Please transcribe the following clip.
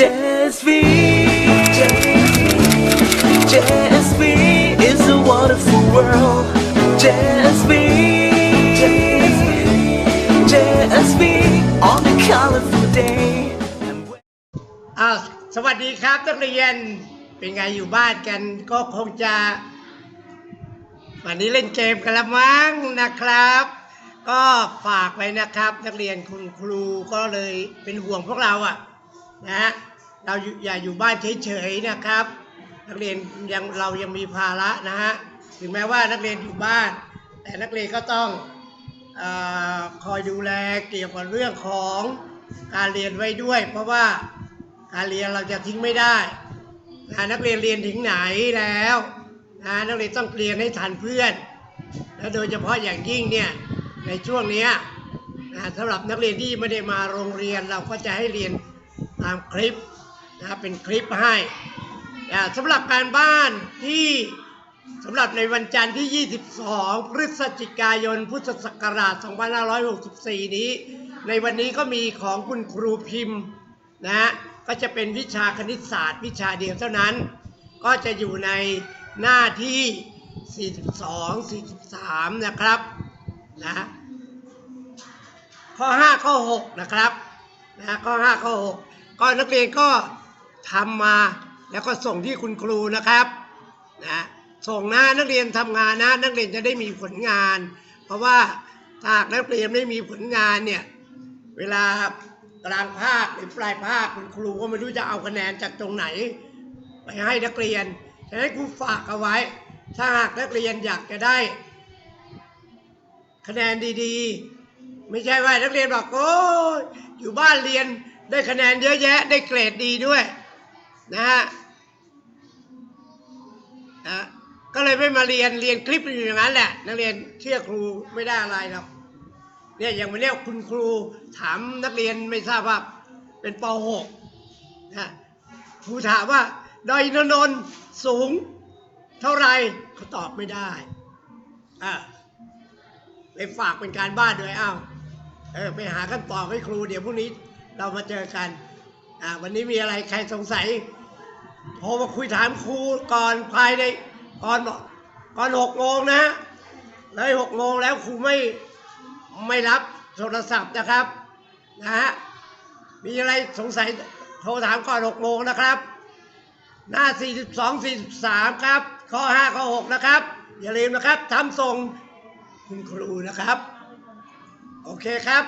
JSV JSV is a wonderful world JSV JSV on a colorful day อ้าวสวัสดีครับนักเรียนเป็นไงอยู่บ้านกันก็คงจะ วันนี้เล่นเกมกันละมั้งนะครับ ก็ฝากไว้นะครับ นักเรียนคุณครูก็เลยเป็นห่วงพวกเราอะนะฮะ เราอย่าอยู่บ้านเฉยๆนะครับ นักเรียนยังเรายังมีภาระนะฮะถึงแม้ว่านักเรียนอยู่บ้าน แต่นักเรียนก็ต้องอคอยดูแลเกี่ยวกับเรื่องของการเรียนไว้ด้วย เพราะว่าการเรียนเราจะทิ้งไม่ได้นะนักเรียนเรียนถึงไหนแล้วนะนักเรียนต้องเรียนให้ทันเพื่อนและโดยเฉพาะอย่างยิ่งเนี่ยในช่วงนี้นะสำหรับนักเรียนที่ไม่ได้มาโรงเรียนเราก็จะให้เรียนตามคลิป นะเป็นคลิปให้สำหรับการบ้านที่สำหรับในวันจันทร์ที่ 22 พฤศจิกายน พุทธศักราช 2564 นี้ ในวันนี้ก็มีของคุณครูพิมพ์นะฮะก็จะเป็นวิชาคณิตศาสตร์วิชาเดียวเท่านั้น ก็จะอยู่ในหน้าที่ 42 43 นะครับนะข้อ 5 ข้อ 6 นะครับนะข้อ 5 ข้อ 6 ก็นักเรียนก็ ทำมาแล้วก็ส่งที่คุณครูนะครับนะส่งนะนักเรียนทำงานนะ นักเรียนจะได้มีผลงาน เพราะว่าถ้าหากนักเรียนไม่มีผลงานเนี่ยเวลากลางภาคหรือปลายภาคคุณครูก็ไม่รู้จะเอาคะแนนจากตรงไหน ไปให้นักเรียนฉะนั้นครูฝากเอาไว้ ถ้าหากนักเรียนอยากจะได้ คะแนนดีๆ ไม่ใช่ว่านักเรียนบอกโอ้ยอยู่บ้านเรียนได้คะแนนเยอะแยะได้เกรดดีด้วย นะฮะนะก็เลยไม่มาเรียนเรียนคลิปอยู่อย่างนั้นแหละนักเรียนเชื่อครูไม่ได้อะไรหรอกเนี่ยอย่างวันเนี้ยคุณครูถามนักเรียนไม่ทราบว่าเป็นป .6 นะครูถามว่าดอยนทนนท์สูง เท่าไรเขาตอบไม่ได้อ่าไปฝากเป็นการบ้านด้วยอ้าวเออไปหาคำตอบให้ครูเดี๋ยวพรุ่งนี้เรามาเจอกันอ่าวันนี้มีอะไรใครสงสัย โทรมาคุยถามครูก่อนภายในก่อนก่อนหกโมงนะเลยหกโมงแล้วครูไม่ไม่รับโทรศัพท์นะครับนะฮะมีอะไรสงสัยโทรถามก่อน6โมงนะครับ หน้า 42 43 ครับ ข้อ 5 ข้อ 6 นะครับ อย่าลืมนะครับทำส่งคุณครูนะครับ โอเคครับ